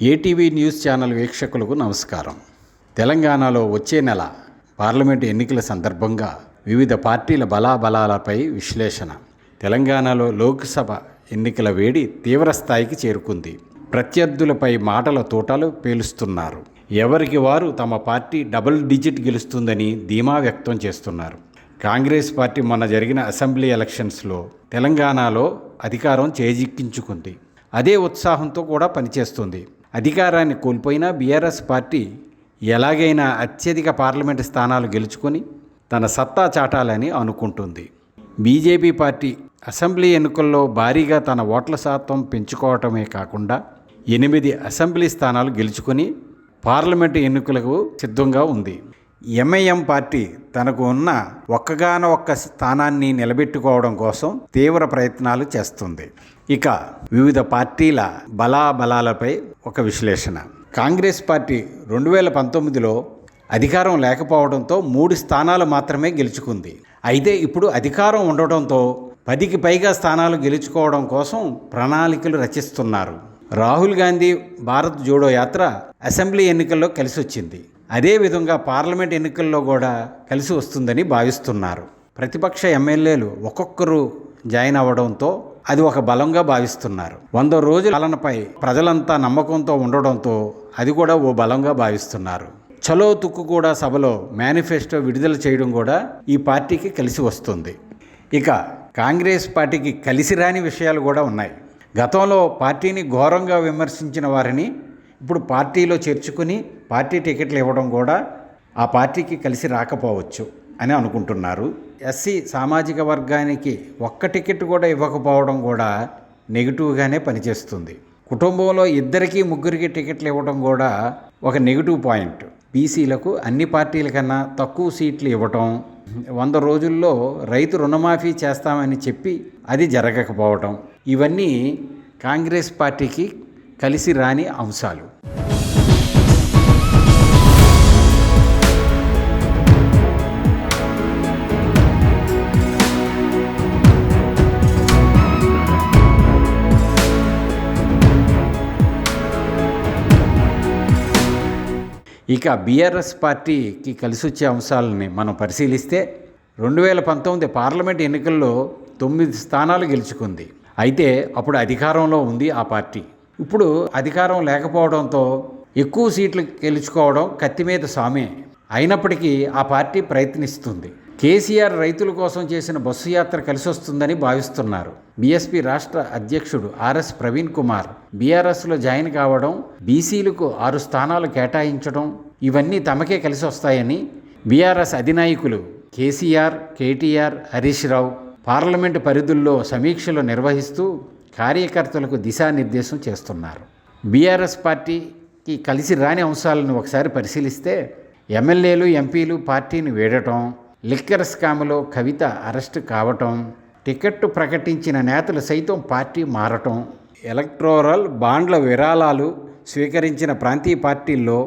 ATV news channel వీక్షకులకు నమస్కారం. తెలంగాణలో వచ్చే నెల పార్లమెంటు ఎన్నికల సందర్భంగా వివిధ పార్టీల బలాబలాలపై విశ్లేషణ. తెలంగాణలో లోక్సభ ఎన్నికల వేడి తీవ్రస్థాయికి చేరుకుంది. ప్రత్యర్థులపై మాటల తోటలు పేలుస్తున్నారు. ఎవరికి వారు తమ పార్టీ డబుల్ డిజిట్ గెలుస్తుందని ధీమా వ్యక్తం చేస్తున్నారు. కాంగ్రెస్ పార్టీ మొన్న జరిగిన అసెంబ్లీ ఎలక్షన్స్లో తెలంగాణలో అధికారం చేజిక్కించుకుంది. అదే ఉత్సాహంతో కూడా పనిచేస్తుంది. అధికారాన్ని కోల్పోయినా బీఆర్ఎస్ పార్టీ ఎలాగైనా అత్యధిక పార్లమెంటు స్థానాలు గెలుచుకొని తన సత్తా చాటాలని అనుకుంటుంది. బీజేపీ పార్టీ అసెంబ్లీ ఎన్నికల్లో భారీగా తన ఓట్ల శాతం పెంచుకోవటమే కాకుండా ఎనిమిది అసెంబ్లీ స్థానాలు గెలుచుకొని పార్లమెంటు ఎన్నికలకు సిద్ధంగా ఉంది. ఎంఐఎం పార్టీ తనకు ఉన్న ఒక్కగానొక్క స్థానాన్ని నిలబెట్టుకోవడం కోసం తీవ్ర ప్రయత్నాలు చేస్తుంది. ఇక వివిధ పార్టీల బలాబలాలపై ఒక విశ్లేషణ. కాంగ్రెస్ పార్టీ రెండు వేల పంతొమ్మిదిలో అధికారం లేకపోవడంతో మూడు స్థానాలు మాత్రమే గెలుచుకుంది. అయితే ఇప్పుడు అధికారం ఉండటంతో పదికి పైగా స్థానాలు గెలుచుకోవడం కోసం ప్రణాళికలు రచిస్తున్నారు. రాహుల్ గాంధీ భారత్ జోడో యాత్ర అసెంబ్లీ ఎన్నికల్లో కలిసి వచ్చింది అదేవిధంగా పార్లమెంట్ ఎన్నికల్లో కూడా కలిసి వస్తుందని భావిస్తున్నారు. ప్రతిపక్ష ఎమ్మెల్యేలు ఒక్కొక్కరు జాయిన్ అవ్వడంతో అది ఒక బలంగా భావిస్తున్నారు. వంద రోజుల పాలనపై ప్రజలంతా నమ్మకంతో ఉండడంతో అది కూడా ఓ బలంగా భావిస్తున్నారు. చలో తుక్కు కూడా సభలో మేనిఫెస్టో విడుదల చేయడం కూడా ఈ పార్టీకి కలిసి వస్తుంది. ఇక కాంగ్రెస్ పార్టీకి కలిసి రాని విషయాలు కూడా ఉన్నాయి. గతంలో పార్టీని ఘోరంగా విమర్శించిన వారిని ఇప్పుడు పార్టీలో చేర్చుకుని పార్టీ టికెట్లు ఇవ్వడం కూడా ఆ పార్టీకి కలిసి రాకపోవచ్చు. అని అనుకుంటున్నారు. ఎస్సీ సామాజిక వర్గానికి ఒక్క టికెట్ కూడా ఇవ్వకపోవడం కూడా నెగిటివ్గానే పనిచేస్తుంది. కుటుంబంలో ఇద్దరికి ముగ్గురికి టికెట్లు ఇవ్వడం కూడా ఒక నెగిటివ్ పాయింట్. బీసీలకు అన్ని పార్టీల కన్నా తక్కువ సీట్లు ఇవ్వటం వంద రోజుల్లో రైతు రుణమాఫీ చేస్తామని చెప్పి అది జరగకపోవటం ఇవన్నీ కాంగ్రెస్ పార్టీకి కలిసి రాని అంశాలు. ఇక బీఆర్ఎస్ పార్టీకి కలిసి వచ్చే అంశాలని మనం పరిశీలిస్తే రెండు వేల పంతొమ్మిది పార్లమెంట్ ఎన్నికల్లో తొమ్మిది స్థానాలు గెలుచుకుంది. అయితే అప్పుడు అధికారంలో ఉంది ఆ పార్టీ. ఇప్పుడు అధికారం లేకపోవడంతో ఎక్కువ సీట్లు గెలుచుకోవడం కత్తి మీద సామే. అయినప్పటికీ ఆ పార్టీ ప్రయత్నిస్తుంది. కేసీఆర్ రైతుల కోసం చేసిన బస్సు యాత్ర కలిసి వస్తుందని భావిస్తున్నారు. బీఎస్పీ రాష్ట్ర అధ్యక్షుడు ఆర్ఎస్ ప్రవీణ్ కుమార్ బీఆర్ఎస్లో జాయిన్ కావడం బీసీలకు ఆరు స్థానాలు కేటాయించడం ఇవన్నీ తమకే కలిసి వస్తాయని BRS అధినాయకులు KCR KTR Harish Rao parliament పరిధుల్లో సమీక్షలు నిర్వహిస్తూ కార్యకర్తలకు దిశానిర్దేశం చేస్తున్నారు. బీఆర్ఎస్ పార్టీకి కలిసి రాని అంశాలను ఒకసారి పరిశీలిస్తే ఎమ్మెల్యేలు ఎంపీలు పార్టీని వీడటం లిక్కర్ స్కామ్లో కవిత అరెస్టు కావటం టికెట్టు ప్రకటించిన నేతలు సైతం పార్టీ మారటం ఎలక్ట్రోరల్ బాండ్ల విరాళాలు స్వీకరించిన ప్రాంతీయ పార్టీల్లో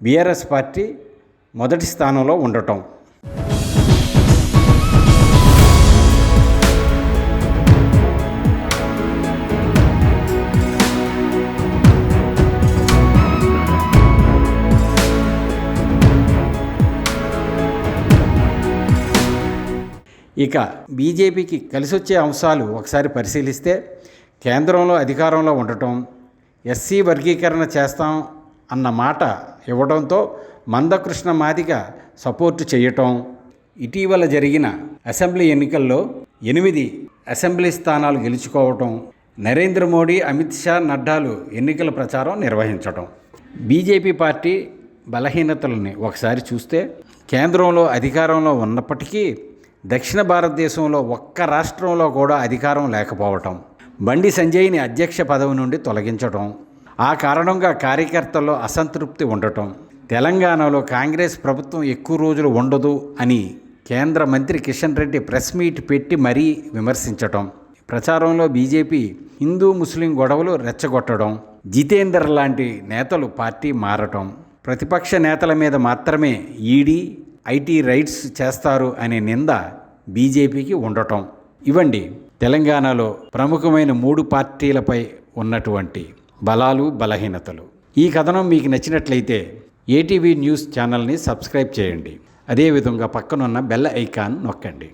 బీఆర్ఎస్ పార్టీ మొదటి స్థానంలో ఉండటం. ఇక బీజేపీకి కలిసొచ్చే అంశాలు ఒకసారి పరిశీలిస్తే కేంద్రంలో అధికారంలో ఉండటం ఎస్సీ వర్గీకరణ చేస్తాం అన్న మాట ఇవ్వడంతో మందకృష్ణ మాదిక సపోర్టు చేయటం. ఇటీవల జరిగిన అసెంబ్లీ ఎన్నికల్లో ఎనిమిది అసెంబ్లీ స్థానాలు గెలుచుకోవటం నరేంద్ర మోడీ అమిత్ షా నడ్డాలు ఎన్నికల ప్రచారం నిర్వహించటం. బీజేపీ పార్టీ బలహీనతలని ఒకసారి చూస్తే కేంద్రంలో అధికారంలో ఉన్నప్పటికీ దక్షిణ భారతదేశంలో ఒక్క రాష్ట్రంలో కూడా అధికారం లేకపోవటం బండి సంజయ్ని అధ్యక్ష పదవి నుండి తొలగించటం ఆ కారణంగా కార్యకర్తల్లో అసంతృప్తి ఉండటం తెలంగాణలో కాంగ్రెస్ ప్రభుత్వం ఎక్కువ రోజులు ఉండదు అని కేంద్ర మంత్రి కిషన్ రెడ్డి ప్రెస్ మీట్ పెట్టి మరీ విమర్శించటం ప్రచారంలో బీజేపీ హిందూ ముస్లిం గొడవలు రెచ్చగొట్టడం జితేందర్ లాంటి నేతలు పార్టీ మారటం ప్రతిపక్ష నేతల మీద మాత్రమే ఈడీ ఐటీ రైట్స్ చేస్తారు అనే నింద బీజేపీకి ఉండటం. ఇవ్వండి తెలంగాణలో ప్రముఖమైన మూడు పార్టీలపై ఉన్నటువంటి బలాలు బలహీనతలు. ఈ కథనం మీకు నచ్చినట్లయితే ఏటీవీ న్యూస్ ఛానల్ని సబ్స్క్రైబ్ చేయండి. అదేవిధంగా పక్కనున్న బెల్ ఐకాన్ నొక్కండి.